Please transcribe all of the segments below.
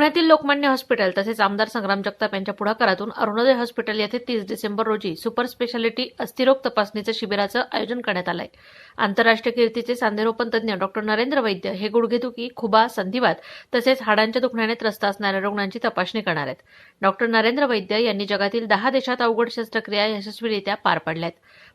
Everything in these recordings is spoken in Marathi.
पुण्यातील लोकमान्य हॉस्पिटल तसेच आमदार संग्राम जगताप यांच्या पुढाकारातून अरुणोदय हॉस्पिटल येथे तीस डिसेंबर रोजी सुपर स्पेशालिटी अस्थिरोग तपासणीचं शिबिराचं आयोजन करण्यात आलंय. आंतरराष्ट्रीय कीर्तीचे सांधेरोपण तज्ज्ञ डॉक्टर नरेंद्र वैद्य हे गुडघेदुखी खुबा संधिवात तसेच हाडांच्या दुखण्याने त्रस्त असणाऱ्या रुग्णांची तपासणी करणार आहेत. डॉक्टर नरेंद्र वैद्य यांनी जगातील दहा देशात अवघड शस्त्रक्रिया यशस्वीरित्या पार पडल्यात.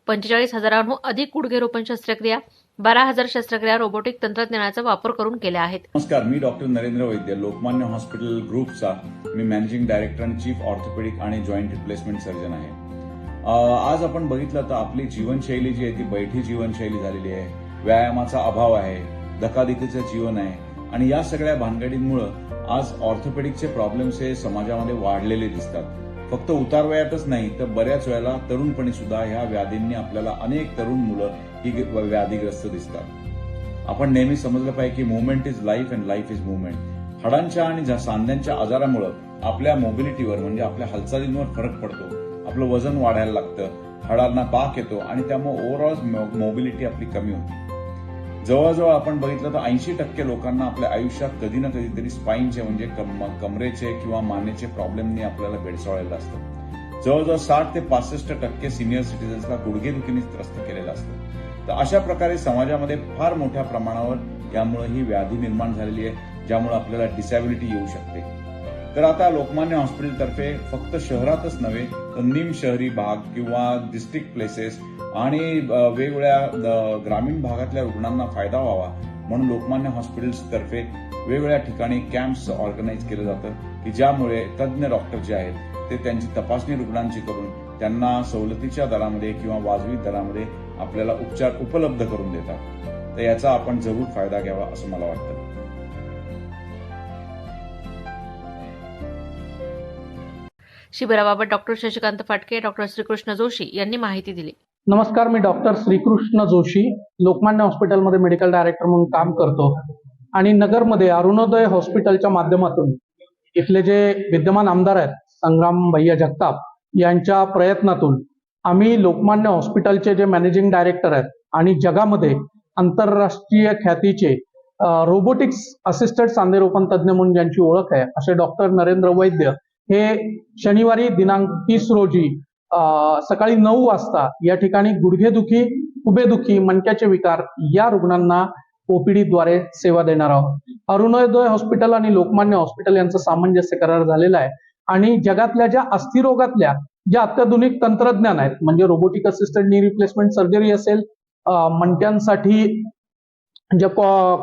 पंचेचाळीस हजारांहून अधिक गुडघेरोपण शस्त्रक्रिया बारा हजार शस्त्रक्रिया रोबोटिक तंत्रज्ञानाचा वापर करून केल्या आहेत. नमस्कार मी डॉक्टर नरेंद्र वैद्य लोकमान्य हॉस्पिटल ग्रुपचा मी मॅनेजिंग डायरेक्टर आणि चीफ ऑर्थोपेडिक आणि जॉईंट रिप्लेसमेंट सर्जन आहे. आज आपण बघितलं तर आपली जीवनशैली जी आहे ती बैठी जीवनशैली झालेली आहे. व्यायामाचा अभाव आहे धकाधकीचं जीवन आहे आणि या सगळ्या भानगडींमुळे आज ऑर्थोपेडिकचे प्रॉब्लेम्स हे समाजामध्ये वाढलेले दिसतात. फक्त उतारवयातच नाही तर बऱ्याच वेळेला तरुणपणी सुद्धा ह्या व्याधींनी आपल्याला अनेक तरुण मुलं ही व्याधीग्रस्त दिसतात. आपण नेहमी समजलं पाहिजे की movement is life and life is movement हाडांच्या आणि सांध्यांच्या आजारामुळं आपल्या मोबिलिटीवर म्हणजे आपल्या हालचालींवर फरक पडतो. आपलं वजन वाढायला लागतं. हाडांना बाक येतो आणि त्यामुळे ओव्हरऑल मोबिलिटी आपली कमी होते. जवळजवळ आपण बघितलं तर ऐंशी टक्के लोकांना आपल्या आयुष्यात कधी ना कधीतरी स्पाईनचे म्हणजे कम- कमरेचे किंवा मानेचे प्रॉब्लेमनी आपल्याला भेडसावलेलं असतं. जवळजवळ साठ ते पासष्ट टक्के सिनियर सिटीजन्सला गुडघेदुखीने त्रस्त केलेलं असतं. तर अशा प्रकारे समाजामध्ये फार मोठ्या प्रमाणावर यामुळे ही व्याधी निर्माण झालेली आहे ज्यामुळे आपल्याला डिसॅबिलिटी येऊ शकते. तर आता लोकमान्य हॉस्पिटलतर्फे फक्त शहरातच नव्हे तर निम शहरी भाग किंवा डिस्ट्रिक्ट प्लेसेस आणि वेगवेगळ्या ग्रामीण भागातल्या रुग्णांना फायदा व्हावा म्हणून लोकमान्य हॉस्पिटल्सतर्फे वेगवेगळ्या ठिकाणी कॅम्प्स ऑर्गनाईज केलं जातं की ज्यामुळे तज्ज्ञ डॉक्टर जे आहेत ते त्यांची तपासणी रुग्णांची करून त्यांना सवलतीच्या दरामध्ये किंवा वाजवी दरामध्ये आपल्याला उपचार उपलब्ध करून देतात. तर याचा आपण जरूर फायदा घ्यावा असं मला वाटतं. शिबिराबाबत डॉक्टर शशिकांत फाटके डॉक्टर श्रीकृष्ण जोशी यांनी माहिती दिली. नमस्कार मी डॉक्टर श्रीकृष्ण जोशी लोकमान्य हॉस्पिटलमध्ये मेडिकल डायरेक्टर म्हणून काम करतो. आणि नगरमध्ये अरुणोदय हॉस्पिटलच्या माध्यमातून इथले जे विद्यमान आमदार आहेत संग्राम भैया जगताप यांच्या प्रयत्नातून आम्ही लोकमान्य हॉस्पिटलचे जे मॅनेजिंग डायरेक्टर आहेत आणि जगामध्ये आंतरराष्ट्रीय ख्यातीचे रोबोटिक्स असिस्टेड सांधेरोपण तज्ज्ञ म्हणून ज्यांची ओळख आहे असे डॉक्टर नरेंद्र वैद्य हे शनिवारी दिनांक तीस रोजी सकाळी नऊ वाजता या ठिकाणी गुडघेदुखी उभेदुखी मणक्याचे विकार या रुग्णांना ओपीडी द्वारे सेवा देणार आहोत. अरुणोदय हॉस्पिटल आणि लोकमान्य हॉस्पिटल यांचं सामंजस्य करार झालेला आहे आणि जगातल्या ज्या अस्थिरोगातल्या ज्या अत्याधुनिक तंत्रज्ञान आहेत म्हणजे robotic assistant knee replacement surgery असेल मणक्यांसाठी ज्या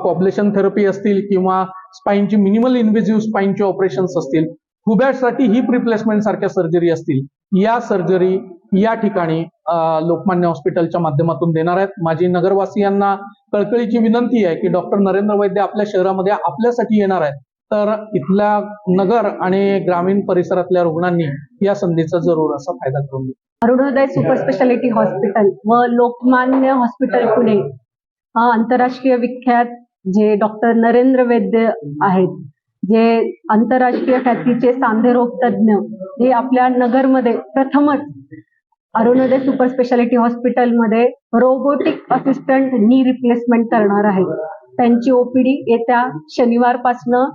कॉब्लेशन थेरपी असतील किंवा स्पाईनची मिनिमल इन्व्हेजिव्ह स्पाईनचे ऑपरेशन्स असतील हुबॅटसाठी हिप रिप्लेसमेंट सारख्या सर्जरी असतील या सर्जरी या ठिकाणी लोकमान्य हॉस्पिटलच्या माध्यमातून देणार आहेत. माझी नगरवासियांना कळकळीची विनंती आहे की डॉक्टर नरेंद्र वैद्य आपल्या शहरामध्ये आपल्यासाठी येणार आहेत. तर इथल्या नगर आणि ग्रामीण परिसरातल्या रुग्णांनी या संधीचा जरूर असा फायदा करून घ्या. अरुणोदय सुपर स्पेशालिटी हॉस्पिटल व लोकमान्य हॉस्पिटल पुणे हा आंतरराष्ट्रीय विख्यात जे डॉक्टर नरेंद्र वैद्य आहेत. जे आंतरराष्ट्रीय ख्यातीचे सांधेरोग तज्ज्ञ जे आपल्या नगरमध्ये प्रथमच अरुणोदय सुपर स्पेशालिटी हॉस्पिटलमध्ये रोबोटिक असिस्टंट नी रिप्लेसमेंट करणार आहे त्यांची ओपीडी येत्या शनिवारपासनं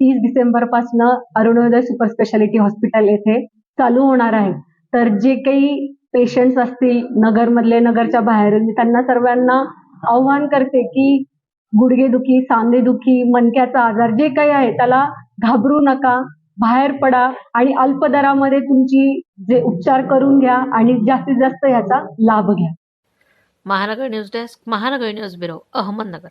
तीस डिसेंबरपासनं अरुणोदय सुपर स्पेशालिटी हॉस्पिटल येथे चालू होणार आहे. तर जे काही पेशंट्स असतील नगरमधले नगरच्या बाहेर मी त्यांना सर्वांना आव्हान करते की गुडघेदुखी सांधेदुखी मनक्याचा आजार जे काही आहे त्याला घाबरू नका बाहेर पडा आणि अल्प दरामध्ये तुमची जे उपचार करून घ्या आणि जास्तीत जास्त याचा लाभ घ्या. Mahanagar news desk Mahanagar news bureau Ahmednagar.